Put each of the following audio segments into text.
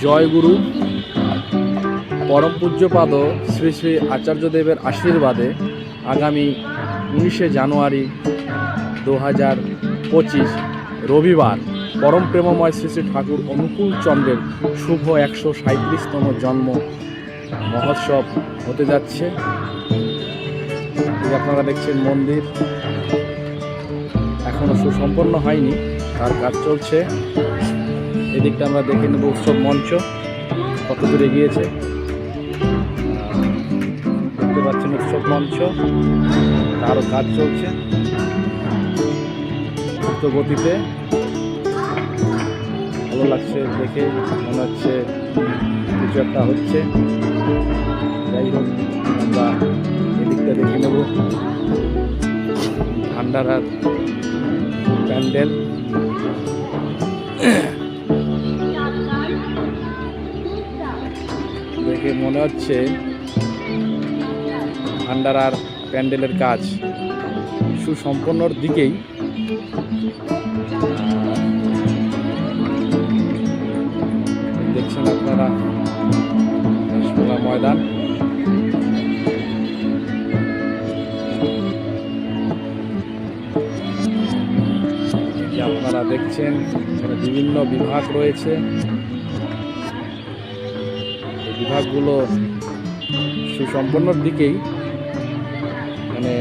জয় গুরু। পরম পূজ্যপাদ শ্রী শ্রী আচার্যদেবের আশীর্বাদে আগামী উনিশে জানুয়ারি দু হাজার পঁচিশ রবিবার পরম প্রেমময় শ্রী শ্রী ঠাকুর অনুকূল চন্দ্রের শুভ একশো সাঁত্রিশতম জন্ম মহোৎসব হতে যাচ্ছে। আপনারা দেখছেন মন্দির। এখনও সুসম্পন্ন হয়নি, তার কাজ চলছে। এদিকটা আমরা দেখে নেব উৎসব মঞ্চ, কত দূরে গিয়েছে দেখতে পাচ্ছেন উৎসব মঞ্চ, তারও কাজ চলছে। দ্রুত গতিতে। ভালো লাগছে দেখে, মনে হচ্ছে কিছু একটা হচ্ছে। যাই হোক, আমরা এদিকটা দেখে নেব। ভান্ডারার প্যান্ডেল। দেখে মনে হচ্ছে ভান্ডারার প্যান্ডেলের কাজ সুসম্পন্নর দিকেই। দেখছেন আপনারা রাসমোলা ময়দান। আপনারা দেখছেন বিভিন্ন বিভাগ রয়েছে। বিভাগগুলো সুসম্পন্নর দিকেই মানে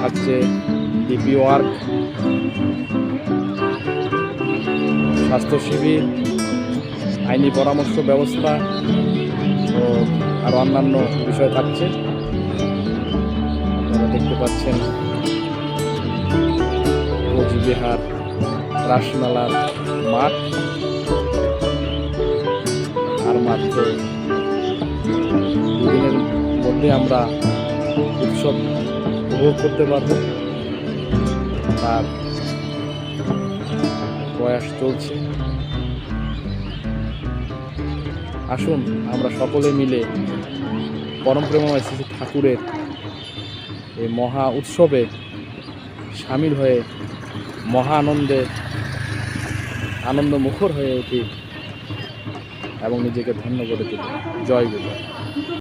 থাকছে ডিপি ওয়ার্ক, স্বাস্থ্য শিবির, আইনি পরামর্শ ব্যবস্থা ও আরও অন্যান্য বিষয় থাকছে। আপনারা দেখতে পাচ্ছেন কোচবিহার রাসমেলার মাঠ আর মাত্র দুদিনের মধ্যে আমরা উৎসব উপভোগ করতে পারব। তার প্রয়াস চলছে। আসুন, আমরা সকলে মিলে পরম প্রেমময় শ্রী শ্রী ঠাকুরের এই মহা উৎসবে সামিল হয়ে মহা আনন্দে আনন্দ মুখর হয়ে উঠি এবং নিজেকে ধন্য করে তুলি। জয় গুরু।